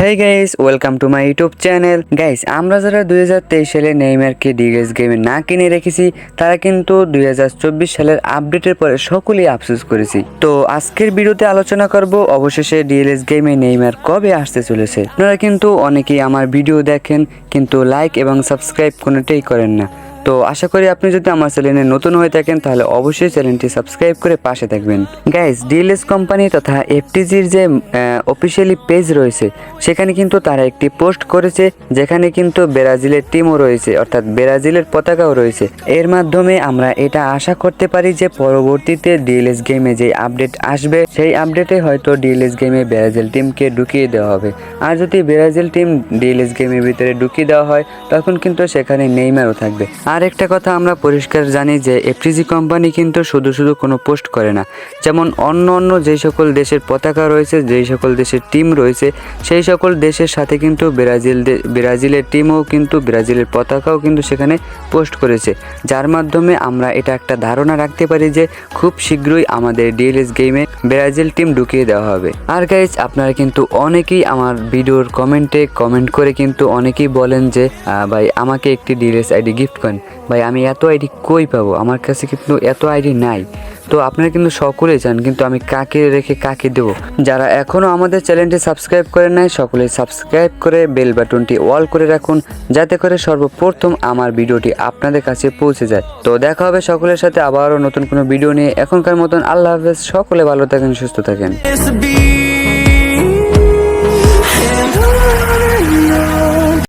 Hey guys welcome to my YouTube channel guys আমরা যারা দুই হাজার তেইশ সালে নেইমারকে ডিএস গেমে না কিনে রেখেছি, তারা কিন্তু দুই হাজার চব্বিশ সালের আপডেটের পরে সকলেই আফসোস করেছি। তো আজকের ভিডিওতে আলোচনা করব, অবশেষে ডিএলএস গেমে নেইমার কবে আসতে চলেছে। আপনারা কিন্তু অনেকেই আমার ভিডিও দেখেন, কিন্তু লাইক এবং সাবস্ক্রাইব কোনোটাই করেন না। তো আশা করি আপনি যদি আমার চ্যানেলে নতুন হয়ে থাকেন, তাহলে অবশ্যই চ্যানেলটি সাবস্ক্রাইব করে পাশে থাকবেন। গাইস ডিএলএস কোম্পানি তথা এফটিজির যে অফিসিয়ালি পেজ রয়েছে, সেখানে কিন্তু তারা একটি পোস্ট করেছে, যেখানে কিন্তু ব্রাজিলের টিমও রয়েছে, অর্থাৎ ব্রাজিলের পতাকাও রয়েছে। এর মাধ্যমে আমরা এটা আশা করতে পারি যে, পরবর্তীতে ডিএলএস গেমে যে আপডেট আসবে, সেই আপডেটে হয়তো ডিএলএস গেমে ব্রাজিল টিমকে ঢুকিয়ে দেওয়া হবে। আর যদি ব্রাজিল টিম ডিএলএস গেমের ভিতরে ঢুকিয়ে দেওয়া হয়, তখন কিন্তু সেখানে নেইমারও থাকবে। আর একটা কথা আমরা পরিষ্কার জানি যে এফটিজি কোম্পানি কিন্তু শুধু শুধু কোনো পোস্ট করে না। যেমন অন্য অন্য যেই সকল দেশের পতাকা রয়েছে, যেই সকল দেশের টিম রয়েছে, সেই সকল দেশের সাথে কিন্তু ব্রাজিল ব্রাজিলের টিমও কিন্তু ব্রাজিলের পতাকাও কিন্তু সেখানে পোস্ট করেছে। যার মাধ্যমে আমরা এটা একটা ধারণা রাখতে পারি যে খুব শীঘ্রই আমাদের ডিএলএস গেমে ব্রাজিল টিম ঢুকিয়ে দেওয়া হবে। আর গাইজ আপনারা কিন্তু অনেকেই আমার ভিডিওর কমেন্টে কমেন্ট করে কিন্তু অনেকেই বলেন যে ভাই, আমাকে একটি ডিএলএস আইডি গিফট করেন। ভাই, আমি এত আইডি কই পাবো? আমার কাছে কিন্তু এত আইডি নাই। তো আপনারা কিন্তু সকলেই চান কিন্তু আমি কাকে রেখে কাকে দেবো? যারা এখনও আমাদের চ্যানেলটি সাবস্ক্রাইব করে নাই সকলেই সাবস্ক্রাইব করে বেল বাটনটি অল করে রাখুন, যাতে করে সর্বপ্রথম আমার ভিডিওটি আপনাদের কাছে পৌঁছে যায়। তো দেখা হবে সকলের সাথে আবারও নতুন কোনো ভিডিও নিয়ে। এখনকার মতন আল্লাহ হাফেজ, সকলে ভালো থাকেন, সুস্থ থাকেন.